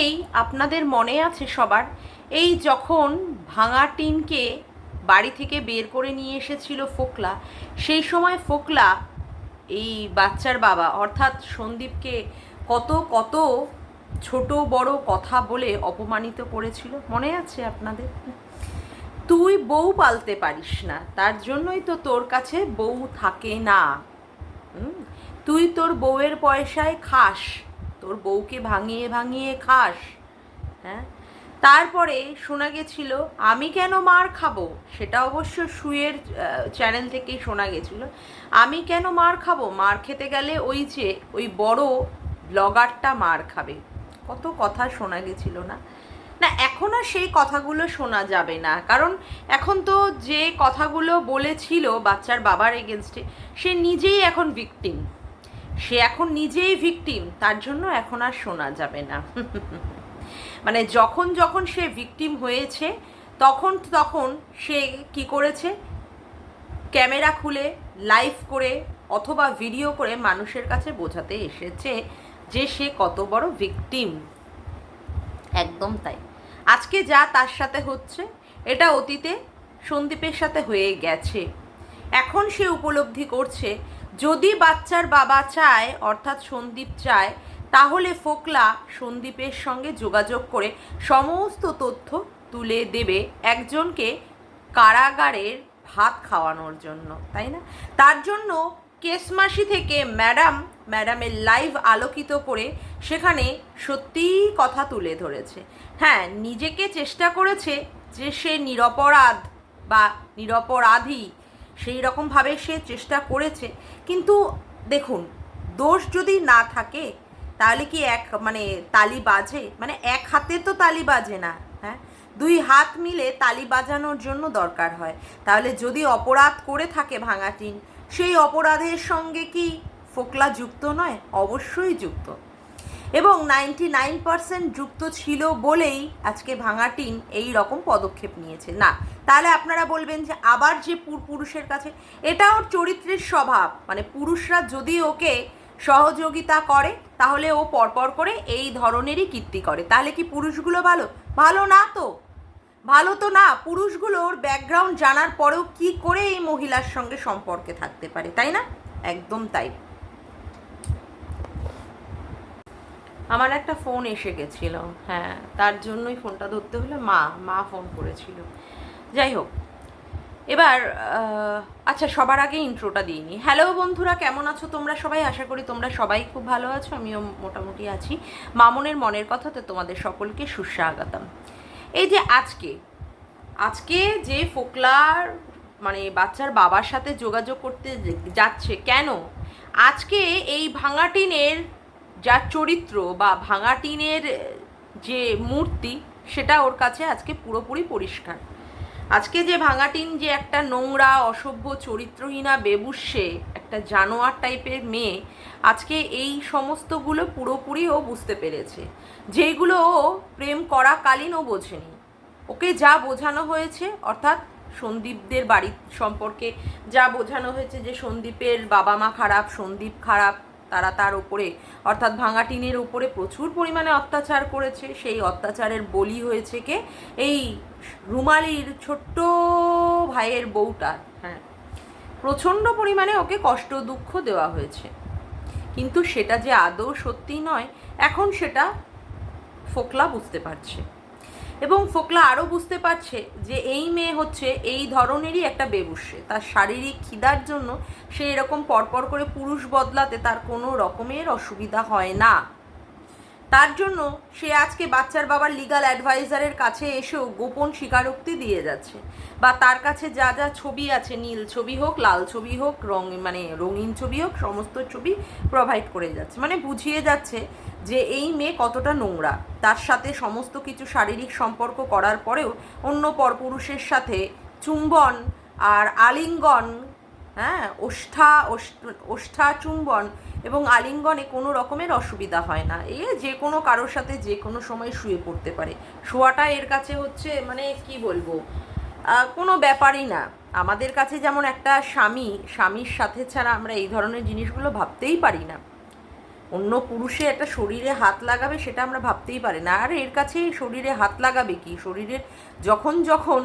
এই আপনাদের মনে আছে সবার? এই যখন ভাঙা টিনকে বাড়ি থেকে বের করে নিয়ে এসেছিল ফোকলা, সেই সময় ফোকলা এই বাচ্চার বাবা, অর্থাৎ সন্দীপকে কত কত ছোট বড় কথা বলে অপমানিত করেছিল। মনে আছে আপনাদের? তুই বউ পালতে পারিস না, তার জন্যই তো তোর কাছে বউ থাকে না। তুই তোর বউয়ের পয়সায় খাস তোর বউকে ভাঙিয়ে ভাঙিয়ে খাস হ্যাঁ? তারপরে শোনা গেছিল, আমি কেন মার খাব? সেটা অবশ্য সুয়ের চ্যানেল থেকেই শোনা গেছিল। আমি কেন মার খাব? মার খেতে গেলে ওই যে, ওই বড় ব্লগারটা মার খাবে। কত কথা শোনা গেছিল না? না এখনও সেই কথাগুলো শোনা যাবে না। কারণ এখন তো যে কথাগুলো বলেছিল বাচ্চার বাবার এগেনস্টে সে নিজেই এখন ভিকটিম সে এখন নিজেই ভিকটিম তার জন্য এখন আর শোনা যাবে না। মানে যখন যখন সে ভিকটিম হয়েছে, তখন তখন সে কি করেছে? ক্যামেরা খুলে লাইভ করে অথবা ভিডিও করে মানুষের কাছে বোঝাতে এসেছে যে সে কত বড় ভিকটিম একদম তাই। আজকে যা তার সাথে হচ্ছে, এটা অতীতে সন্দীপের সাথে হয়ে গেছে। এখন সে উপলব্ধি করছে যদি বাচ্চার বাবা চায়, অর্থাৎ সন্দীপ চায়, তাহলে ফোকলা সন্দীপের সঙ্গে যোগাযোগ করে সমস্ত তথ্য তুলে দেবে একজনকে কারাগারের ভাত খাওয়ানোর জন্য, তাই না? তার জন্য কেসমাসি থেকে ম্যাডাম, ম্যাডামের লাইভ আলোকিত করে সেখানে সত্যিই কথা তুলে ধরেছে। হ্যাঁ নিজেকে চেষ্টা করেছে যে সে নিরপরাধ বা নিরপরাধী সেই রকমভাবে সে চেষ্টা করেছে। কিন্তু দেখুন, দোষ যদি না থাকে, তাহলে কি এক মানে তালি বাজে? মানে এক হাতে তো তালি বাজে না হ্যাঁ? দুই হাত মিলে তালি বাজানোর জন্য দরকার হয়। তাহলে যদি অপরাধ করে থাকে ভাঙাটিন সেই অপরাধের সঙ্গে কি ফোকলা যুক্ত নয়? অবশ্যই যুক্ত। এবং নাইনটি নাইন পার্সেন্ট যুক্ত ছিল বলেই আজকে ভাঙা ভাঙাটিন এই রকম পদক্ষেপ নিয়েছে। না, তাহলে আপনারা বলবেন যে আবার যে পুর- পুরুষের কাছে, এটা ওর চরিত্রের স্বভাব। মানে পুরুষরা যদি ওকে সহযোগিতা করে, তাহলে ও পরপর করে এই ধরনেরই কীর্তি করে। তাহলে কি পুরুষগুলো ভালো? ভালো না তো? ভালো তো না পুরুষগুলোর ব্যাকগ্রাউন্ড জানার পরেও কি করে এই মহিলার সঙ্গে সম্পর্কে থাকতে পারে, তাই না? একদম তাই। আমার একটা ফোন এসে গেছিল হ্যাঁ তার জন্যই ফোনটা ধরতে হলো মা মা ফোন করেছিল। যাই হোক, এবার আচ্ছা সবার আগে ইন্ট্রোটা দিইনি হ্যালো বন্ধুরা, কেমন আছো তোমরা সবাই? আশা করি তোমরা সবাই খুব ভালো আছো, আমিও মোটামুটি আছি। মামনের মনের কথাতে তোমাদের সকলকে সুস্বাগতম। এই যে আজকে আজকে যে ফোকলার মানে বাচ্চার বাবার সাথে যোগাযোগ করতে যাচ্ছে, কেন? আজকে এই ভাঙাটিনের যা চরিত্র বা ভাঙাটিনের যে মূর্তি, সেটা ওর কাছে আজকে পুরোপুরি পরিষ্কার। আজকে যে ভাঙাটিন যে একটা নোংরা, অসভ্য, চরিত্রহীনা, বেবুসে একটা জানোয়ার টাইপের মেয়ে, আজকে এই সমস্তগুলো পুরোপুরি ও বুঝতে পেরেছে। যেগুলো ও প্রেম করাকালীন ও বোঝেনি। ওকে যা বোঝানো হয়েছে, অর্থাৎ সন্দীপদের বাড়ি সম্পর্কে যা বোঝানো হয়েছে যে সন্দীপের বাবা মা খারাপ, সন্দীপ খারাপ তারা তার উপরে, অর্থাৎ ভাঙা টিনের উপরে প্রচুর পরিমাণে অত্যাচার করেছে। সেই অত্যাচারের বলি হয়েছে কে? এই রুমালির ছোট্ট ভাইয়ের বউটা। হ্যাঁ। প্রচণ্ড পরিমাণে ওকে কষ্ট দুঃখ দেওয়া হয়েছে। কিন্তু সেটা যে আদৌ সত্যি নয়, এখন সেটা ফোকলা বুঝতে পারছে। এবং ফোকলা আরও বুঝতে পারছে যে এই মেয়ে হচ্ছে এই ধরনেরই একটা বেবুসে। তার শারীরিক খিদার জন্য সে এরকম পরপর করে পুরুষ বদলাতে তার কোনো রকমের অসুবিধা হয় না। তার জন্য সে আজকে বাচ্চার বাবার লিগাল অ্যাডভাইজারের কাছে এসেও গোপন স্বীকারোক্তি দিয়ে যাচ্ছে। বা তার কাছে যা যা ছবি আছে, নীল ছবি হোক, লাল ছবি হোক রং মানে রঙিন ছবি হোক, সমস্ত ছবি প্রোভাইড করে যাচ্ছে। মানে বুঝিয়ে যাচ্ছে যে এই মেয়ে কতটা নোংরা। তার সাথে সমস্ত কিছু শারীরিক সম্পর্ক করার পরেও অন্য পরপুরুষের সাথে চুম্বন আর আলিঙ্গন হ্যাঁ ওষ্ঠা, ওষ্ঠ- চুম্বন এবং আলিঙ্গনে কোনো রকমের অসুবিধা হয় না। এ যে কোনো কারোর সাথে যে কোনো সময় শুয়ে পড়তে পারে। শোয়াটা এর কাছে হচ্ছে মানে কি বলব? কোনো ব্যাপারই না। আমাদের কাছে যেমন একটা স্বামী, স্বামীর সাথে ছাড়া আমরা এই ধরনের জিনিসগুলো ভাবতেই পারি না। অন্য পুরুষে একটা শরীরে হাত লাগাবে সেটা আমরা ভাবতেই পারি না। আর এর কাছে শরীরে হাত লাগাবে কি? শরীরের যখন যখন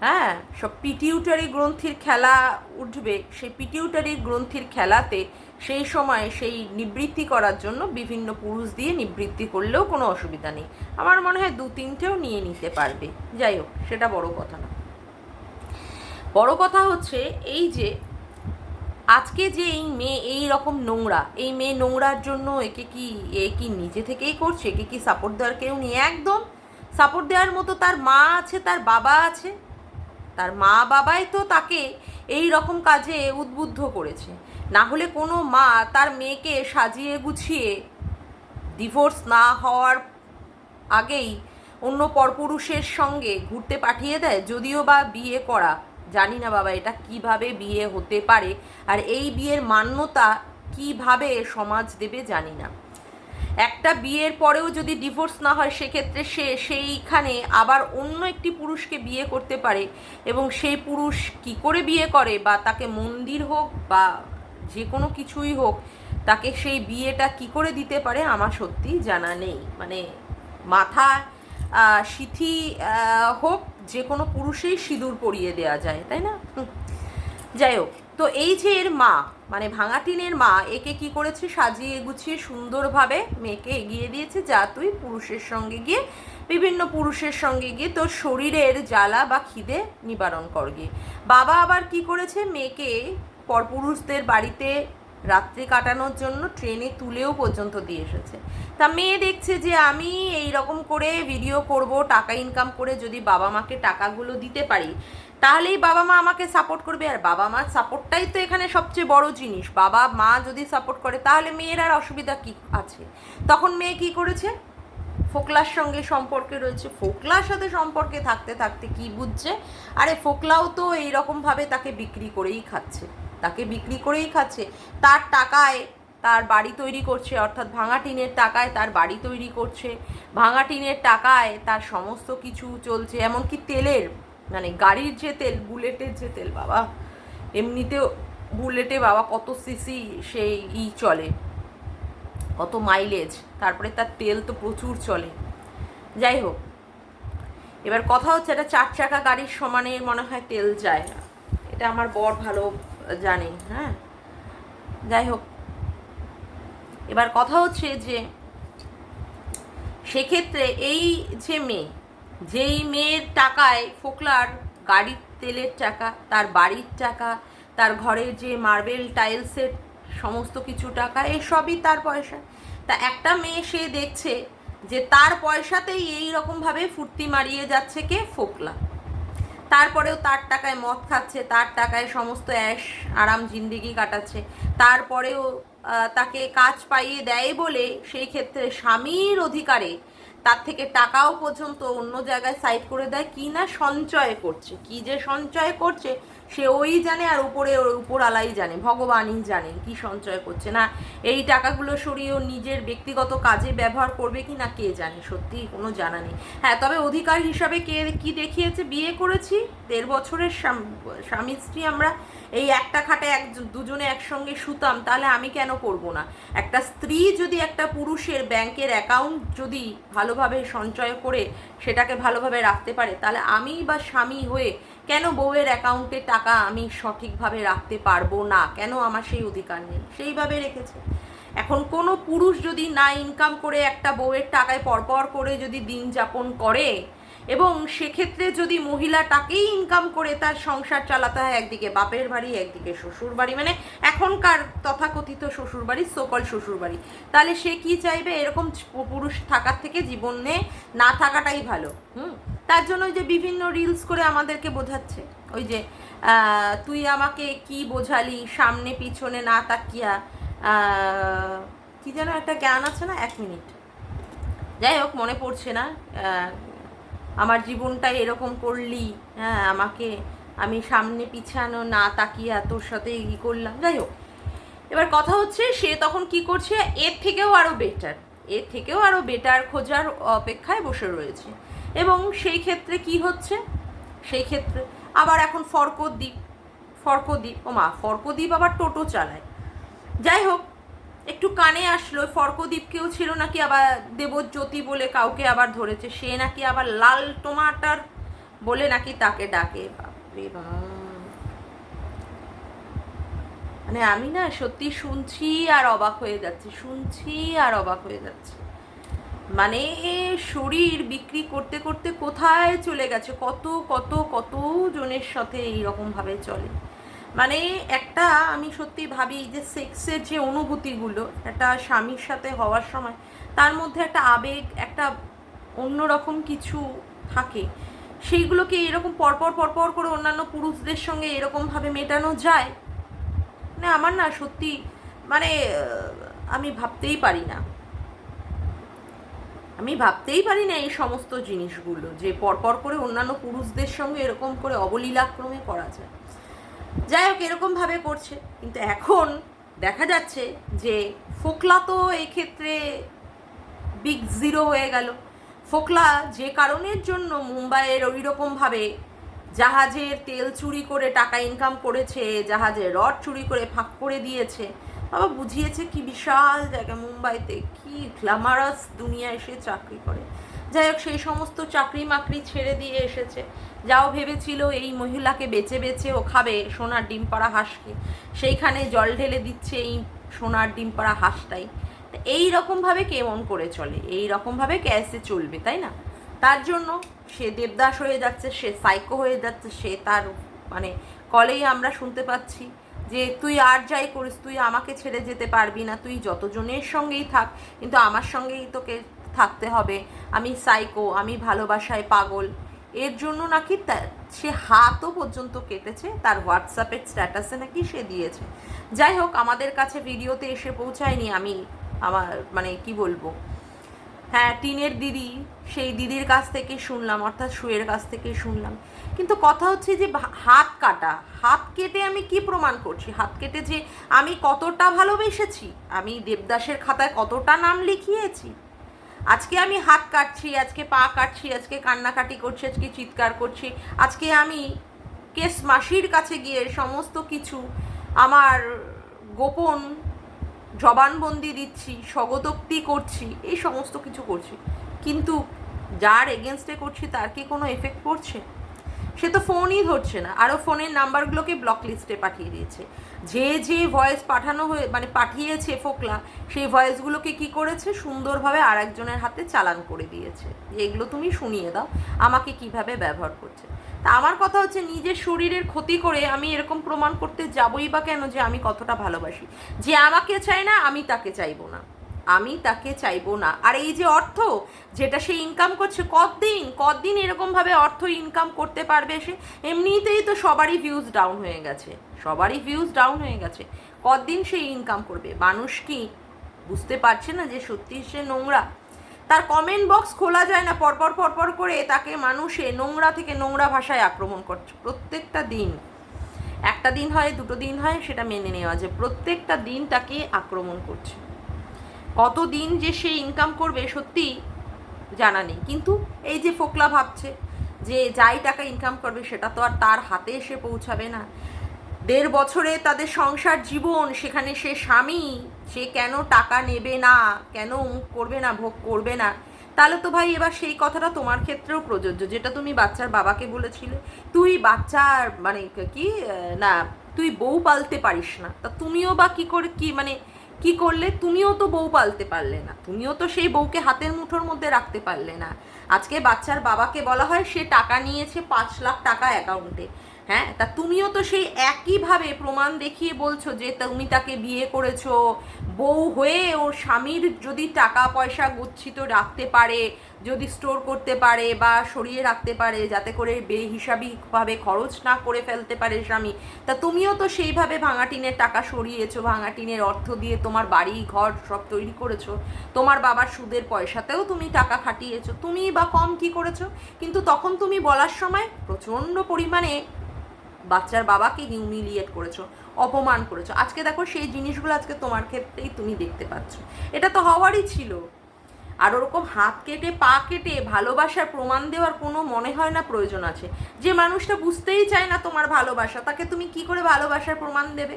হ্যাঁ সব পিটিউটারি গ্রন্থির খেলা উঠবে, সেই পিটিউটারি গ্রন্থির খেলাতে সেই সময় সেই নিবৃত্তি করার জন্য বিভিন্ন পুরুষ দিয়ে নিবৃত্তি করলেও কোনো অসুবিধা নেই। আমার মনে হয় দু তিনটেও নিয়ে নিতে পারবে। যাই হোক, সেটা বড় কথা না। বড় কথা হচ্ছে এই যে, আজকে যে এই মেয়ে, এই রকম নোংরা, এই মেয়ে নোংরার জন্য একে কি, এ কি নিজে থেকেই করছে? একে কি সাপোর্ট দেওয়ার কেউ নেই? একদম সাপোর্ট দেওয়ার মতো তার মা আছে, তার বাবা আছে। তার মা বাবাই তো তাকে এই রকম কাজে উদ্বুদ্ধ করেছে। না হলে কোনো মা তার মেয়েকে সাজিয়ে গুছিয়ে ডিভোর্স না হওয়ার আগেই অন্য পরপুরুষের সঙ্গে ঘুরতে পাঠিয়ে দেয়, যদিও বা বিয়ে করা। জানি না বাবা এটা কীভাবে বিয়ে হতে পারে আর এই বিয়ের মান্যতা কীভাবে সমাজ দেবে জানি না। একটা বিয়ের পরেও যদি ডিভোর্স না হয়, সেক্ষেত্রে সে সেইখানে আবার অন্য একটি পুরুষকে বিয়ে করতে পারে এবং সেই পুরুষ কি করে বিয়ে করে বা তাকে মন্দির হোক বা যে কোনো কিছুই হোক, তাকে সেই বিয়েটা কি করে দিতে পারে আমার সত্যি জানা নেই। মানে মাথা সিথি হোক, যে কোনো পুরুষেই সিঁদুর পরিয়ে দেওয়া যায়, তাই না? যাই হোক, তো এই যে এর মা মানে ভাঙাটিনের মা, একে কি করেছে? সাজিয়ে গুছিয়ে সুন্দরভাবে মেয়েকে এগিয়ে দিয়েছে, যা তুই পুরুষের সঙ্গে গিয়ে, বিভিন্ন পুরুষের সঙ্গে গিয়ে তোর শরীরের জ্বালা বা খিদে নিবারণ কর বাবা আবার কি করেছে? মেয়েকে পরপুরুষদের বাড়িতে রাত্রি কাটানোর জন্য ট্রেনে তুলেও পর্যন্ত দিয়ে এসেছে। তা মেয়ে দেখছে যে আমি এই রকম করে ভিডিও করব, টাকা ইনকাম করে যদি বাবা মাকে টাকাগুলো দিতে পারি, তাহলেই বাবা মা আমাকে সাপোর্ট করবে। আর বাবা মার সাপোর্টটাই তো এখানে সবচেয়ে বড় জিনিস। বাবা মা যদি সাপোর্ট করে, তাহলে মেয়ের আর অসুবিধা কী আছে? তখন মেয়ে কি করেছে? ফোকলার সঙ্গে সম্পর্কে রয়েছে। ফোকলার সাথে সম্পর্কে থাকতে থাকতে কি বুঝছে? আরে ফোকলাও তো এই রকমভাবে তাকে বিক্রি করেই খাচ্ছে। তাকে বিক্রি করেই খাচ্ছে। তার টাকায় তার বাড়ি তৈরি করছে, অর্থাৎ ভাঙা টিনের টাকায় তার বাড়ি তৈরি করছে। ভাঙা টিনের টাকায় তার সমস্ত কিছু চলছে, এমনকি তেলের মানে গাড়ির যে তেল, বুলেটের যে তেল, বাবা। এমনিতেও বুলেটে বাবা কত সিসি সেই ই চলে, কত মাইলেজ। তারপরে তার তেল তো প্রচুর চলে। যাই হোক, এবার কথা হচ্ছে এটা চার চাকা গাড়ির সমানে মনে হয় তেল যায় না। এটা আমার বর ভালো জানে হ্যাঁ। যাই হোক। এবার কথা হচ্ছে যে, সেক্ষেত্রে এই যে মেয়ে, যেই মেয়ের টাকায় ফোকলার গাড়ির তেলের টাকা, তার বাড়ির টাকা, তার ঘরের যে মার্বেল টাইলসের সমস্ত কিছু টাকা, এসবই তার পয়সা। তা একটা মেয়ে সে দেখছে যে তার পয়সাতেই এই রকমভাবে ফুর্তি মারিয়ে যাচ্ছে কে? ফোকলা। তারপরেও তার টাকায় মদ খাচ্ছে, তার টাকায় সমস্ত অ্যাশ, আরাম, জিন্দিগি কাটাচ্ছে। তারপরেও তাকে কাজ পাইয়ে দেয় বলে সেই ক্ষেত্রে স্বামীর অধিকারে তার থেকে টাকাও পর্যন্ত অন্য জায়গায় সাইড করে দেয়। কি না সঞ্চয় করছে, কি যে সঞ্চয় করছে সে ওই জানে আর উপরে উপর আলাই জানে, ভগবানই জানেন কি সঞ্চয় করছে। না, এই টাকাগুলো সরিয়ে ও নিজের ব্যক্তিগত কাজে ব্যবহার করবে কি না কে জানে সত্যি কোনো জানা নেই। হ্যাঁ তবে অধিকার হিসাবে কে কি দেখিয়েছে? বিয়ে করেছি, দেড় বছরের স্বামী স্ত্রী আমরা, এই একটা খাটে এক দুজনে একসঙ্গে শুতাম, তাহলে আমি কেন করব না? একটা স্ত্রী যদি একটা পুরুষের ব্যাংকের অ্যাকাউন্ট যদি ভালোভাবে সঞ্চয় করে, সেটাকে ভালোভাবে রাখতে পারে, তাহলে আমি বা স্বামী হয়ে কেন বউয়ের অ্যাকাউন্টে টাকা আমি সঠিকভাবে রাখতে পারব না? কেন আমার সেই অধিকার নেই? সেইভাবে রেখেছে। এখন কোনো পুরুষ যদি না ইনকাম করে একটা বউয়ের টাকায় পরপর করে যদি দিন যাপন করে এবং সেক্ষেত্রে যদি মহিলা মহিলাটাকেই ইনকাম করে তার সংসার চালাতে হয় একদিকে, বাপের বাড়ি, একদিকে শ্বশুর বাড়ি মানে এখনকার তথাকথিত শ্বশুর বাড়ি সকল শ্বশুর বাড়ি। তাহলে সে কি চাইবে? এরকম পুরুষ থাকার থেকে জীবনে না থাকাটাই ভালো, হুম? তার জন্য ওই যে বিভিন্ন রিলস করে আমাদেরকে বোঝাচ্ছে। ওই যে তুই আমাকে কি বোঝালি? সামনে, পিছনে না তাকিয়া। কি যেন একটা জ্ঞান আছে না? এক মিনিট। যাই হোক, মনে পড়ছে না। আমার জীবনটা এরকম করলি। হ্যাঁ আমাকে আমি সামনে পিছানো, না তাকিয়া তোর সাথে ই করলাম। যাই হোক। এবার কথা হচ্ছে, সে তখন কি করছে? এর থেকেও আরও বেটার এর থেকেও আরও বেটার খোঁজার অপেক্ষায় বসে রয়েছে। এবং সেই ক্ষেত্রে কি হচ্ছে? সেই ক্ষেত্রে আবার এখন ফর্কদ্বীপ ফর্কদ্বীপ ও মা ফর্কদ্বীপ আবার টোটো চালায়। যাই হোক, একটু কানে আসলো ফর্কদ্বীপকেও ছিল নাকি আবার দেবজ্যোতি বলে কাউকে আবার ধরেছে, সে নাকি আবার লাল টমাটার বলে নাকি তাকে ডাকে, বাপরে বাপ। মানে আমি না সত্যি শুনছি আর অবাক হয়ে যাচ্ছি, শুনছি আর অবাক হয়ে যাচ্ছি। মানে শরীর বিক্রি করতে করতে কোথায় চলে গেছে? কত কত কত জনের সাথে এইরকমভাবে চলে? মানে একটা আমি সত্যি ভাবি যে সেক্সের যে অনুভূতিগুলো, একটা স্বামীর সাথে হওয়ার সময়, তার মধ্যে একটা আবেগ, একটা অন্যরকম কিছু থাকে। সেইগুলোকে এরকম পরপর পরপর করে অন্যান্য পুরুষদের সঙ্গে এরকমভাবে মেটানো যায়? না, আমার না সত্যি মানে আমি ভাবতেই পারি না। আমি ভাবতেই পারি না এই সমস্ত জিনিসগুলো যে পরপর করে অন্যান্য পুরুষদের সঙ্গে এরকম করে অবলীলাক্রমে করা যায়। যাই হোক এরকমভাবে করছে। কিন্তু এখন দেখা যাচ্ছে যে ফোকলা তো এক্ষেত্রে বিগ জিরো হয়ে গেল। ফোকলা যে কারণের জন্য মুম্বাইয়ের ওই রকমভাবে জাহাজের তেল চুরি করে টাকা ইনকাম করেছে জাহাজে রড চুরি করে ফাঁক করে দিয়েছে বাবা বুঝিয়েছে কি বিশাল জায়গা মুম্বাইতে, কি গ্ল্যামারাস দুনিয়া এসে চাকরি করে। যাই হোক, সেই সমস্ত চাকরি মাকরি ছেড়ে দিয়ে এসেছে। যাও ভেবেছিল এই মহিলাকে বেছে বেছে ও খাবে সোনার ডিম পাড়া হাঁসকে। সেইখানে জল ঢেলে দিচ্ছে এই সোনার ডিম পাড়া হাঁসটাই। এই রকমভাবে কেমন করে চলে? এই রকমভাবে ক্যাসে চলবে, তাই না? তার জন্য সে দেবদাস হয়ে যাচ্ছে, সে সাইকো হয়ে যাচ্ছে, সে তার মানে কলেই আমরা শুনতে পাচ্ছি। যে তুই আর যাই করিস, তুই আমাকে ছেড়ে যেতে পারবি না, তুই যতজনের সঙ্গেই থাক, কিন্তু আমার সঙ্গেই তোকে থাকতে হবে। আমি সাইকো আমি ভালোবাসায় পাগল। এর জন্য নাকি সে হাতও পর্যন্ত কেটেছে, তার হোয়াটসঅ্যাপের স্ট্যাটাসে নাকি সে দিয়েছে। যাই হোক, আমাদের কাছে ভিডিওতে এসে পৌঁছায়নি আমি, আমার মানে কি বলব? হ্যাঁ টিনের দিদি, সেই দিদির কাছ থেকে শুনলাম, অর্থাৎ শুয়ের কাছ থেকে শুনলাম। কিন্তু কথা হচ্ছে যে হাত কাটা। হাত কেটে আমি কি প্রমাণ করছি? হাত কেটে যে আমি কতটা ভালোবেসেছি? আমি দেবদাসের খাতায় কতটা নাম লিখিয়েছি? আজকে আমি হাত কাটছি, আজকে পা কাটছি, আজকে কান্নাকাটি করছি, আজকে চিৎকার করছি, আজকে আমি কেস মাসির কাছে গিয়ে সমস্ত কিছু আমার গোপন জবানবন্দি দিচ্ছি, স্বগতোক্তি করছি, এই সমস্ত কিছু করছি। কিন্তু যার এগেনস্টে করছি, তার কি কোনো এফেক্ট পড়ছে? সে তো ফোনই ধরছে না। আরও ফোনের নাম্বারগুলোকে ব্লক লিস্টে পাঠিয়ে দিয়েছে। যে যে ভয়েস পাঠানো হয়ে মানে পাঠিয়েছে ফোকলা, সেই ভয়েসগুলোকে কি করেছে? সুন্দরভাবে আর একজনের হাতে চালান করে দিয়েছে। যে, এগুলো তুমি শুনিয়ে দাও, আমাকে কীভাবে ব্যবহার করছে। তা আমার কথা হচ্ছে নিজের শরীরের ক্ষতি করে আমি এরকম প্রমাণ করতে যাবই বা কেন যে আমি কতটা ভালোবাসি? যে আমাকে চায় না, আমি তাকে চাইব না। আমি তাকে চাইব না। আর এই যে অর্থ, যেটা সে ইনকাম করছে, কতদিন কতদিন এরকমভাবে অর্থ ইনকাম করতে পারবে সে? এমনিতেই তো সবারই ভিউজ ডাউন হয়ে গেছে। সবারই ভিউজ ডাউন হয়ে গেছে। কতদিন সে ইনকাম করবে? মানুষ কি বুঝতে পারছে না যে সত্যি সে নোংরা? তার কমেন্ট বক্স খোলা যায় না, পরপর পরপর করে তাকে মানুষে নোংরা থেকে নোংরা ভাষায় আক্রমণ করছে। প্রত্যেকটা দিন। একটা দিন হয়, দুটো দিন হয়, সেটা মেনে নেওয়া যায়। প্রত্যেকটা দিন তাকে আক্রমণ করছে। কতদিন যে সে ইনকাম করবে সত্যি জানা নেই। কিন্তু এই যে ফোকলা ভাবছে যে যাই টাকা ইনকাম করবে সেটা তো আর তার হাতে এসে পৌঁছাবে না। দেড় বছরে তাদের সংসার জীবন, সেখানে সে স্বামী, সে কেন টাকা নেবে না, কেন করবে না, ভোগ করবে না? তাহলে তো ভাই এবার সেই কথাটা তোমার ক্ষেত্রেও প্রযোজ্য, যেটা তুমি বাচ্চার বাবাকে বলেছিলে। তুই বাচ্চার মানে কি, না, তুই বউ পালতে পারিস না। তা তুমিও বা কি করে, কি মানে কি করলে তুমিও তো বউ পালতে পারলে না, তুমিও তো সেই বউকে হাতের মুঠোর মধ্যে রাখতে পারলে না। আজকে বাচ্চার বাবাকে বলা হয় সে টাকা নিয়েছে পাঁচ লাখ টাকা অ্যাকাউন্টে। হ্যাঁ তা তুমিও তো সেই একইভাবে প্রমাণ দেখিয়ে বলছো যে তুমি তাকে বিয়ে করেছ। বউ হয়ে ওর স্বামীর যদি টাকা পয়সা গচ্ছিত রাখতে পারে, যদি স্টোর করতে পারে বা সরিয়ে রাখতে পারে, যাতে করে বেহিসাবিভাবে খরচ না করে ফেলতে পারে স্বামী, তা তুমিও তো সেইভাবে ভাঙা টিনের টাকা সরিয়েছো ভাঙা টিনের অর্থ দিয়ে তোমার বাড়ি, ঘর সব তৈরি করেছ। তোমার বাবার সুদের পয়সাতেও তুমি টাকা খাটিয়েছো। তুমি বা কম কি করেছ? কিন্তু তখন তুমি বলার সময় প্রচণ্ড পরিমাণে বাচ্চার বাবাকে হিউমিলিয়েট করেছ, অপমান করেছ। আজকে দেখো সেই জিনিসগুলো আজকে তোমার ক্ষেত্রেই তুমি দেখতে পাচ্ছ। এটা তো হওয়ারই ছিল। আর ওরকম হাত কেটে, পা কেটে, ভালোবাসার প্রমাণ দেওয়ার কোনো মনে হয় না, প্রয়োজন আছে। যে মানুষটা বুঝতেই চায় না তোমার ভালোবাসা, তাকে তুমি কি করে ভালোবাসার প্রমাণ দেবে?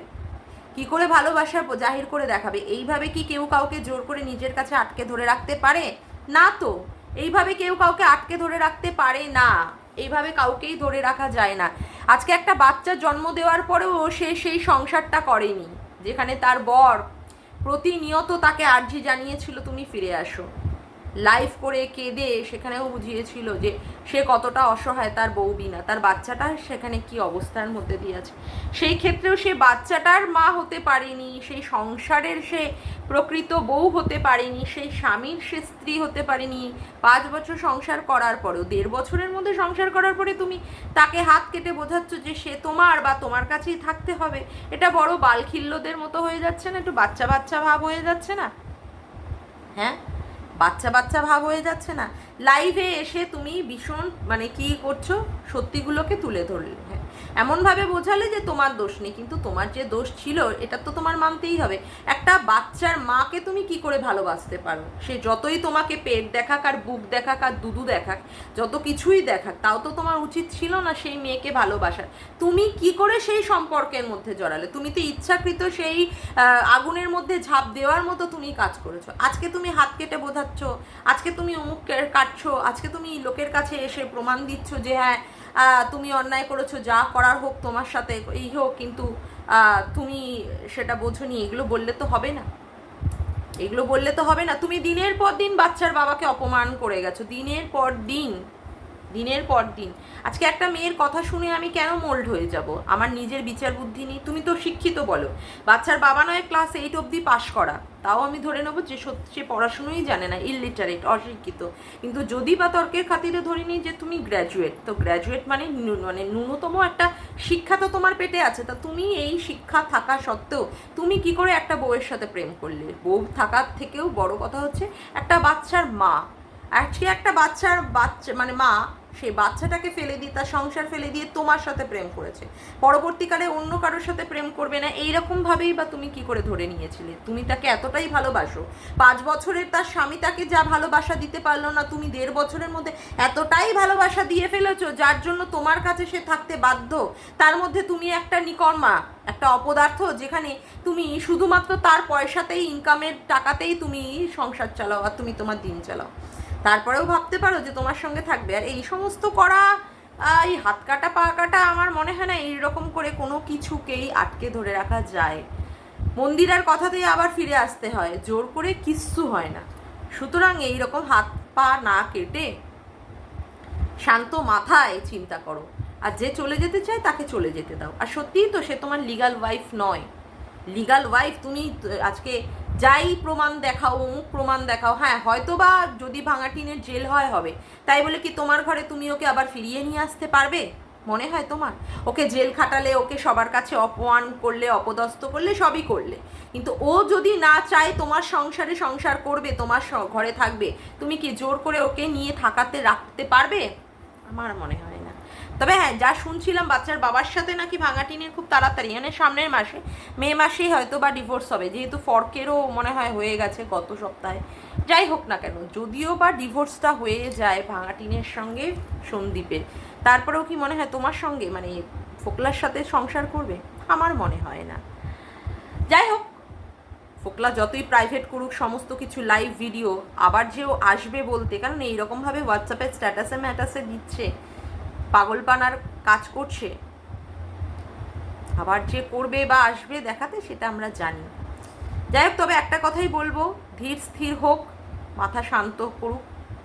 কি করে ভালোবাসা জাহির করে দেখাবে? এইভাবে কি কেউ কাউকে জোর করে নিজের কাছে আটকে ধরে রাখতে পারে? না তো। এইভাবে কেউ কাউকে আটকে ধরে রাখতে পারে না। এইভাবে কাউকেই ধরে রাখা যায় না। আজকে একটা বাচ্চা জন্ম দেওয়ার পরেও সে সেই সংসারটা করেনি, যেখানে তার বর প্রতিনিয়ত তাকে আর্জি জানিয়েছিল, তুমি ফিরে আসো। লাইভ করে কেঁদে সেখানেও বুঝিয়েছিল যে সে কতটা অসহায়, তার বউ বিনা। তার বাচ্চাটা সেখানে কি অবস্থার মধ্যে দিয়ে আছে? সেই ক্ষেত্রেও সে বাচ্চাটার মা হতে পারেনি, সেই সংসারের সে প্রকৃত বউ হতে পারেনি, সেই স্বামীর সে স্ত্রী হতে পারেনি। পাঁচ বছর সংসার করার পরেও, দেড় বছরের মধ্যে সংসার করার পরে তুমি তাকে হাত কেটে বোঝাচ্ছ যে সে তোমার বা তোমার কাছেই থাকতে হবে। এটা বড় বালখিল্যদের মতো হয়ে যাচ্ছে না, একটু বাচ্চা বাচ্চা ভাব হয়ে যাচ্ছে না? হ্যাঁ? বাচ্চা বাচ্চা ভাব হয়ে যাচ্ছে না। লাইভে এসে তুমি ভীষণ মানে কি করছ? সত্যিগুলোকে তুলে ধরলে। এমনভাবে বোঝালে যে তোমার দোষ নেই, কিন্তু তোমার যে দোষ ছিল, এটা তো তোমার মানতেই হবে। একটা বাচ্চার মাকে তুমি কি করে ভালোবাসতে পারো? সে যতই তোমাকে পেট দেখাক আর বুক দেখাক আর দুদু দেখাক, যত কিছুই দেখাক, তাও তো তোমার উচিত ছিল না সেই মেয়েকে ভালোবাসার। তুমি কি করে সেই সম্পর্কের মধ্যে জড়ালে? তুমি তো ইচ্ছাকৃত সেই আগুনের মধ্যে ঝাঁপ দেওয়ার মতো তুমি কাজ করেছ। আজকে তুমি হাত কেটে বোঝাচ্ছ, আজকে তুমি অমুক কাটছো, আজকে তুমি লোকের কাছে এসে প্রমাণ দিচ্ছ যে হ্যাঁ তুমি অন্যায় করেছ, যা করার হোক তোমার সাথে, এই হোক, কিন্তু তুমি সেটা বোঝো নি, এগুলো বললে তো হবে না। এগুলো বললে তো হবে না। তুমি দিনের পর দিন বাচ্চার বাবাকে অপমান করে গেছো। দিনের পর দিন দিনের পর দিন। আজকে একটা মেয়ের কথা শুনে আমি কেন মোল্ড হয়ে যাব? আমার নিজের বিচার বুদ্ধি নেই, তুমি তো শিক্ষিত বলো। বাচ্চার বাবা নয় ক্লাস এইট অবধি পাশ করা। তাও আমি ধরে নেব যে সত্যি সে পড়াশুনোই জানে না ইলিটারেট অশিক্ষিত। কিন্তু যদি বা তর্কের খাতিরে ধরে নিই যে তুমি গ্র্যাজুয়েট তো গ্র্যাজুয়েট মানে মানে ন্যূনতম একটা শিক্ষা তো তোমার পেটে আছে। তা তুমি এই শিক্ষা থাকা সত্ত্বেও তুমি কি করে একটা বউয়ের সাথে প্রেম করলে? বউ থাকার থেকেও বড় কথা হচ্ছে একটা বাচ্চার মা। আজকে একটা বাচ্চার বাচ্চা মানে মা সেই বাচ্চাটাকে ফেলে দিয়ে, তার সংসার ফেলে দিয়ে তোমার সাথে প্রেম করেছে। পরবর্তীকালে অন্য কারোর সাথে প্রেম করবে না এইরকম ভাবেই বা তুমি কি করে ধরে নিয়েছিলে? তুমি তাকে এতটাই ভালোবাসো? পাঁচ বছরের তার স্বামী তাকে যা ভালোবাসা দিতে পারল না, তুমি দেড় বছরের মধ্যে এতটাই ভালোবাসা দিয়ে ফেলেছো, যার জন্য তোমার কাছে সে থাকতে বাধ্য? তার মধ্যে তুমি একটা নিকর্মা, একটা অপদার্থ, যেখানে তুমি শুধুমাত্র তার পয়সাতেই ইনকামের টাকাতেই তুমি সংসার চালাও আর তুমি তোমার দিন চালাও। তারপরেও ভাবতে পারো যে তোমার সঙ্গে থাকবে। আর এই সমস্ত করা এই হাত কাটা, পা কাটা আমার মনে হয় না এইরকম করে কোনো কিছুকেই আটকে ধরে রাখা যায়। মন্দিরার কথাতেই আবার ফিরে আসতে হয়, জোর করে কিচ্ছু হয় না। সুতরাং এইরকম হাত, পা না কেটে শান্ত মাথায় চিন্তা করো। আর যে চলে যেতে চায় তাকে চলে যেতে দাও। আর সত্যিই তো সে তোমার লিগাল ওয়াইফ নয়। লিগাল ওয়াইফ তুমি আজকে যাই প্রমাণ দেখাও, অমুক প্রমাণ দেখাও। হ্যাঁ হয়তো বা যদি ভাঙাটিনের জেল হয় হবে। তাই বলে কি তোমার ঘরে তুমি ওকে আবার ফিরিয়ে নিয়ে আসতে পারবে? মনে হয় তোমার। ওকে জেল খাটালে, ওকে সবার কাছে অপমান করলে, অপদস্থ করলে, সবই করলে। কিন্তু ও যদি না চায়, তোমার সংসারে সংসার করবে, তোমার ঘরে থাকবে। তুমি কি জোর করে ওকে নিয়ে থাকাতে রাখতে পারবে? আমার মনে হয়। তবে হ্যাঁ যা শুনছিলাম বাচ্চার বাবার সাথে নাকি ভাঙাটিনের খুব তাড়াতাড়ি মানে সামনের মাসে, মে মাসেই হয়তো বা ডিভোর্স হবে, যেহেতু ফর্কেরও মনে হয় হয়ে গেছে গত সপ্তাহে। যাই হোক না কেন, যদিও বা ডিভোর্সটা হয়ে যায় ভাঙাটিনের সঙ্গে সন্দীপের, তারপরেও কি মনে হয় তোমার সঙ্গে মানে ফোকলার সাথে সংসার করবে? আমার মনে হয় না। যাই হোক, ফোকলা যতই প্রাইভেট করুক, সমস্ত কিছু লাইভ ভিডিও আবার যেও আসবে বলতে, কারণ এইরকমভাবে হোয়াটসঅ্যাপে স্ট্যাটাসে ম্যাটাসে দিচ্ছে। পাগলপানার কাজ করছে। আবার যে করবে বা আসবে দেখাতে সেটা আমরা জানি। যাই হোক তবে একটা কথাই বলব, ধীর স্থির হোক, মাথা শান্ত করুক,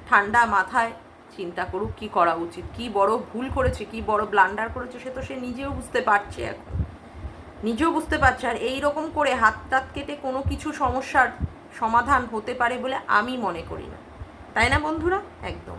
ঠান্ডা মাথায় চিন্তা করুক, কি করা উচিত, কি বড় ভুল করেছে, কি বড় ব্লান্ডার করেছে, সে তো সে নিজেও বুঝতে পারছে এখন। নিজেও বুঝতে পারছে, আর এই রকম করে হাত টাত কেটে কোনো কিছু সমস্যার সমাধান হতে পারে বলে আমি মনে করি না। তাই না বন্ধুরা? একদম।